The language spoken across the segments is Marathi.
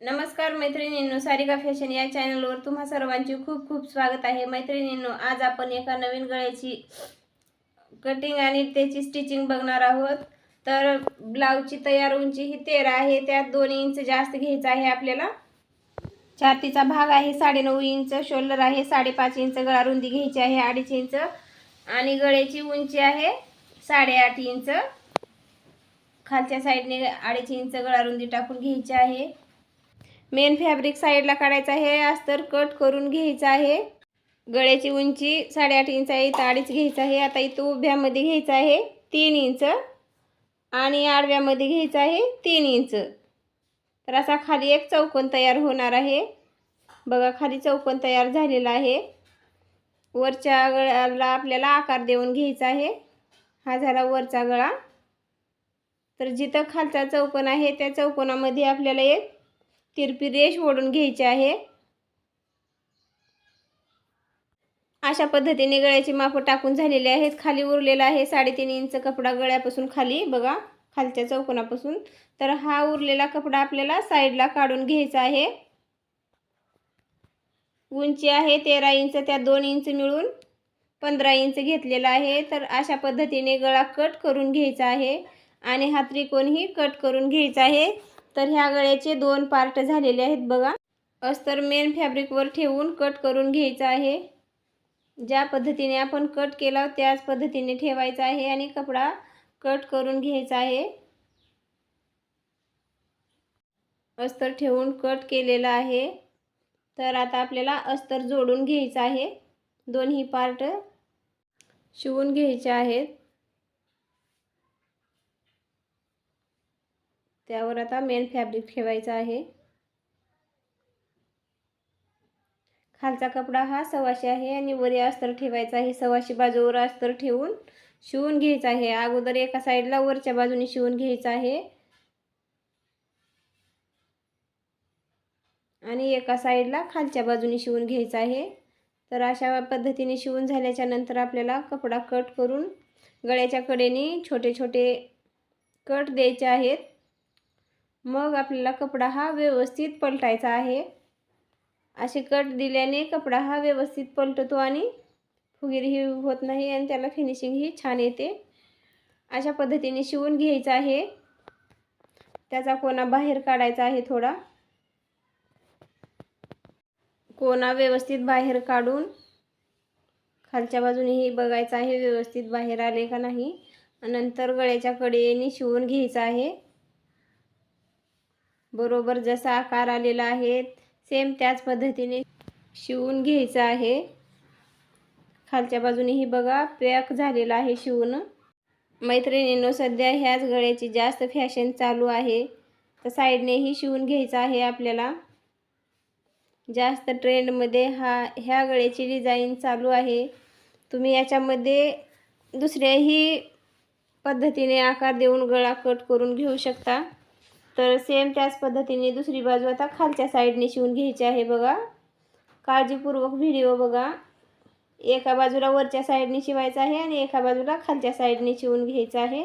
नमस्कार मैत्रिणींनो सारिका फॅशन या चॅनलवर तुम्हा सर्वांचे खूप खूप स्वागत आहे. मैत्रिणींनो आज आपण एका नवीन गळ्याची कटिंग आणि त्याची स्टिचिंग बघणार आहोत. तर ब्लाऊजची तयार उंची ही तेरा आहे. त्यात दोन इंच जास्त घ्यायचं आहे आपल्याला. छातीचा भाग आहे साडेनऊ इंच शोल्डर आहे साडेपाच इंच गळा रुंदी घ्यायची आहे अडीच इंच आणि गळ्याची उंची आहे साडेआठ इंच खालच्या साईडने अडीच इंच गळा रुंदी टाकून घ्यायची आहे. मेन फॅब्रिक साईडला काढायचं आहे. अस्तर कट करून घ्यायचं आहे. गळ्याची उंची साडेआठ इंच आहे. इथं अडीच घ्यायचं आहे. आता इथं उभ्यामध्ये घ्यायचं आहे. तीन इंच. आणि आडव्यामध्ये घ्यायचं आहे. तीन इंच. तर असा खाली एक चौकोन तयार होणार आहे. बघा खाली चौकोन तयार झालेला आहे. वरच्या गळ्याला आपल्याला आकार देऊन घ्यायचा आहे. हा झाला वरचा गळा. तर जिथं खालचा चौकोन आहे त्या चौकोनामध्ये आपल्याला एक तिरपी रेष ओढून घ्यायची आहे. अशा पद्धतीने गळ्याची माप टाकून झालेली आहेत. खाली उरलेला आहे साडेतीन इंच कपडा गळ्यापासून खाली. बघा खालच्या चौकोनापासून. तर हा उरलेला कपडा आपल्याला साईडला काढून घ्यायचा आहे. उंची आहे तेरा इंच त्या दोन इंच मिळून पंधरा इंच घेतलेला आहे. तर अशा पद्धतीने गळा कट करून घ्यायचा आहे. आणि हा त्रिकोणही कट करून घ्यायचा आहे. तर ह्या गळ्याचे दोन पार्ट झालेले आहेत बघा. अस्तर मेन फॅब्रिकवर ठेवून कट करून घ्यायचं आहे. ज्या पद्धतीने आपण कट केला त्याच पद्धतीने ठेवायचा आहे आणि कपडा कट करून घ्यायचा आहे. अस्तर ठेवून कट केलेला आहे. तर आता आपल्याला अस्तर जोडून घ्यायचं आहे. दोन्ही पार्ट शिवून घ्यायचे आहेत. त्यावर आता मेन फॅब्रिक ठेवायचा आहे. खालचा कपडा हा सव्वाशे आहे आणि वरी अस्तर ठेवायचा आहे. सव्वाशे बाजूवर अस्तर ठेवून शिवून घ्यायचं आहे. अगोदर एका साईडला वरच्या बाजूने शिवून घ्यायचं आहे. आणि एका साईडला खालच्या बाजूने शिवून घ्यायचं आहे. तर अशा पद्धतीने शिवून झाल्याच्यानंतर आपल्याला कपडा कट करून गळ्याच्या कडेने छोटे छोटे कट द्यायचे आहेत. मग आपल्याला कपडा हा व्यवस्थित पलटायचा आहे. असे कट दिल्याने कपडा हा व्यवस्थित पलटतो आणि फुगीरही होत नाही आणि त्याला फिनिशिंगही छान येते. अशा पद्धतीने शिवून घ्यायचा आहे. त्याचा कोणा बाहेर काढायचा आहे थोडा. कोणा व्यवस्थित बाहेर काढून खालच्या बाजूनेही बघायचं आहे व्यवस्थित बाहेर आले का नाही. नंतर गळ्याच्या कडेने शिवून घ्यायचं आहे. बरोबर जसा आकार आलेला आहे सेम त्याच पद्धतीने शिवून घ्यायचं आहे. खालच्या बाजूनेही बघा पॅक झालेला आहे शिवून. मैत्रिणींनो सध्या ह्याच गळ्याची जास्त फॅशन चालू आहे. तर साईडनेही शिवून घ्यायचं आहे आपल्याला. जास्त ट्रेंडमध्ये हा ह्या गळ्याची डिझाईन चालू आहे. तुम्ही याच्यामध्ये दुसऱ्याही पद्धतीने आकार देऊन गळा कट करून घेऊ शकता. तर सेम त्याच पद्धतीने दुसरी बाजू आता खालच्या साईडने शिवून घ्यायची आहे बघा. काळजीपूर्वक व्हिडिओ बघा. एका बाजूला वरच्या साईडने शिवायचं आहे आणि एका बाजूला खालच्या साईडने शिवून घ्यायचं आहे.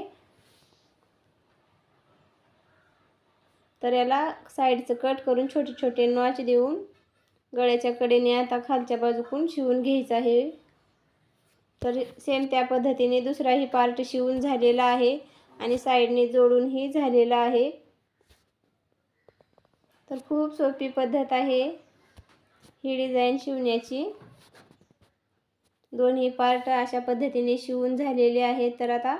तर याला साईडचं कट करून छोटे छोटे नॉच देऊन गळ्याच्या कडेने आता खालच्या बाजूकून शिवून घ्यायचं आहे. तर सेम त्या पद्धतीने दुसराही पार्ट शिवून झालेला आहे आणि साईडने जोडूनही झालेला आहे. तर खूप सोपी पद्धत आहे ही डिझाईन शिवण्याची. दोन्ही पार्ट अशा पद्धतीने शिवून झालेले आहेत. तर आता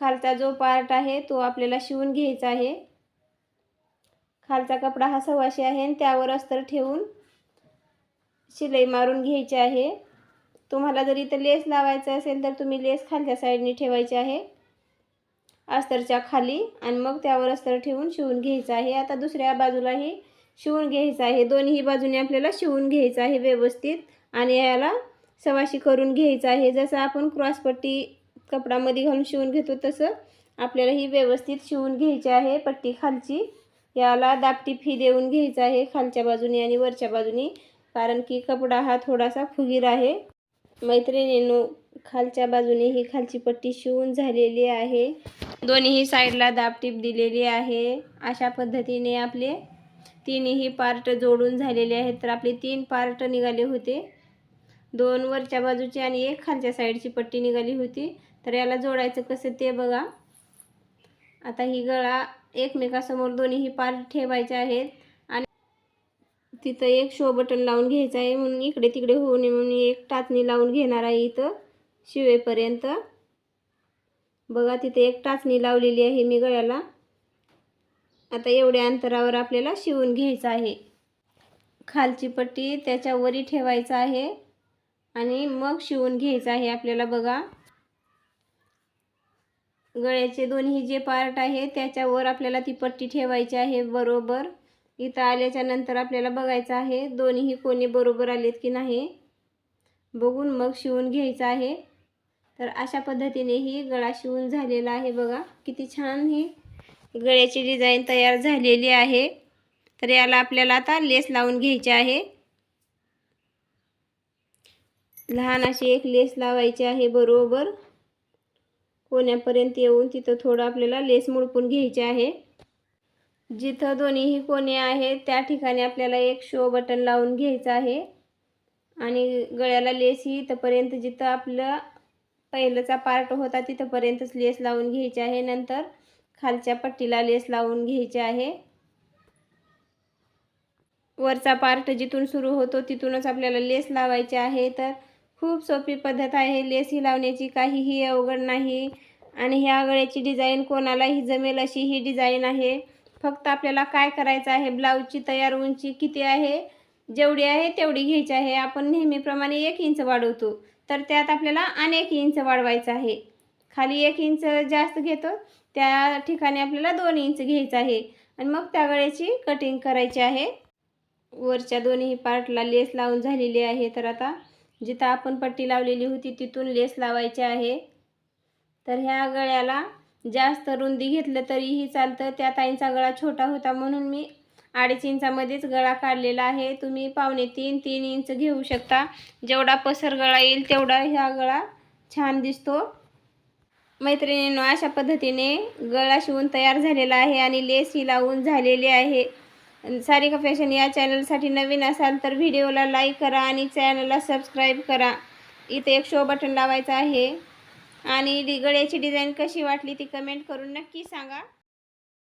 खालचा जो पार्ट आहे तो आपल्याला शिवून घ्यायचा आहे. खालचा कपडा हा सव्वाशे आहे आणि त्यावर अस्तर ठेवून शिलाई मारून घ्यायची आहे. तुम्हाला जर इथं लेस लावायचं असेल तर तुम्ही लेस खालच्या साईडने ठेवायची आहे. अस्तरच्या खाली आणि मग त्यावर अस्तर ठेवून शिवून घ्यायचं आहे. आता दुसऱ्या बाजूलाही शिवून घ्यायचं आहे. दोन्ही बाजूने आपल्याला शिवून घ्यायचं आहे व्यवस्थित आणि याला सवाशी करून घ्यायचं आहे. जसं आपण क्रॉसपट्टी कपडामध्ये घालून शिवून घेतो तसं आपल्याला ही व्यवस्थित शिवून घ्यायची आहे. पट्टी खालची याला दापटी फी देऊन घ्यायचं आहे खालच्या बाजूने आणि वरच्या बाजूने कारण की कपडा हा थोडासा फुगीर आहे. मैत्रिणींनो खालच्या बाजूने ही खालची पट्टी शिवून झालेली आहे. दोन्हीही साईडला दाबटीप दिलेली आहे. अशा पद्धतीने आपले तीनही पार्ट जोडून झालेले आहेत. तर आपले तीन पार्ट निघाले होते. दोन वरच्या बाजूची आणि एक खालच्या साईडची पट्टी निघाली होती. तर याला जोडायचं कसं ते बघा. आता ही गळा एकमेकासमोर दोन्हीही पार्ट ठेवायचे आहेत. आणि तिथं एक शो बटन लावून घ्यायचं आहे. म्हणून इकडे तिकडे होऊ नये म्हणून एक टाचणी लावून घेणार आहे इथं. शिवेपर्यंत. बघा तिथे एक टाचणी लावलेली आहे मी गळ्याला. आता एवढ्या अंतरावर आपल्याला शिवून घ्यायचं आहे. खालची पट्टी त्याच्यावरी ठेवायचं आहे आणि मग शिवून घ्यायचं आहे आपल्याला बघा. गळ्याचे दोन्ही जे पार्ट आहे त्याच्यावर आपल्याला ती पट्टी ठेवायची आहे बरोबर. इथं आल्याच्यानंतर आपल्याला बघायचं आहे दोन्ही कोणी बरोबर आलेत की नाही. बघून मग शिवून घ्यायचं आहे. तर अशा पद्धतीने ही गळा शिवून झालेला आहे बघा. किती छान ही गळ्याची डिझाईन तयार झालेली आहे. तर याला आपल्याला आता लेस लावून घ्यायची आहे. लहान अशी एक लेस लावायची आहे बरोबर. कोण्यापर्यंत येऊन तिथं थोडं आपल्याला लेस मुडपून घ्यायचे आहे. जिथं दोन्हीही कोणे आहेत त्या ठिकाणी आपल्याला एक शो बटन लावून घ्यायचं आहे. आणि गळ्याला लेस ही इथंपर्यंत जिथं आपलं पहिलंचा पार्ट होता तिथंपर्यंतच लेस लावून घ्यायची आहे. नंतर खालच्या पट्टीला लेस लावून घ्यायचे आहे. वरचा पार्ट जिथून सुरू होतो तिथूनच आपल्याला लेस लावायचे आहे. तर खूप सोपी पद्धत आहे. लेस ही लावण्याची काहीही अवघड नाही. आणि ह्या गळ्याची डिझाईन कोणालाही जमेल अशी ही डिझाईन आहे. फक्त आपल्याला काय करायचं आहे? ब्लाऊजची तयार उंची किती आहे? जेवढी आहे तेवढी घ्यायची आहे. आपण नेहमीप्रमाणे एक इंच वाढवतो. तर त्यात आपल्याला अनेक इंच वाढवायचं आहे. खाली एक इंच जास्त घेतो त्या ठिकाणी आपल्याला दोन इंच घ्यायचं आहे. आणि मग त्या गळ्याची कटिंग करायची आहे. वरच्या दोन्ही पार्टला लेस लावून झालेली आहे. तर आता जिथं आपण पट्टी लावलेली होती तिथून लेस लावायची आहे. तर ह्या गळ्याला जास्त रुंदी घेतलं तरीही चालतं. त्या ताईंचा गळा छोटा होता म्हणून मी अडीच इंचामध्येच गळा काढलेला आहे. तुम्ही पावणे तीन तीन इंच घेऊ शकता. जेवढा पसर गळा येईल तेवढा ह्या गळा छान दिसतो. मैत्रिणींनो अशा पद्धतीने गळा शिवून तयार झालेला आहे आणि लेस ही लावून झालेली आहे. सारिका फॅशन या चॅनलसाठी नवीन असाल तर व्हिडिओला लाईक करा आणि चॅनलला सबस्क्राईब करा. इथे एक शो बटन लावायचं आहे. आणि गळ्याची डिझाईन कशी वाटली ती कमेंट करून नक्की सांगा.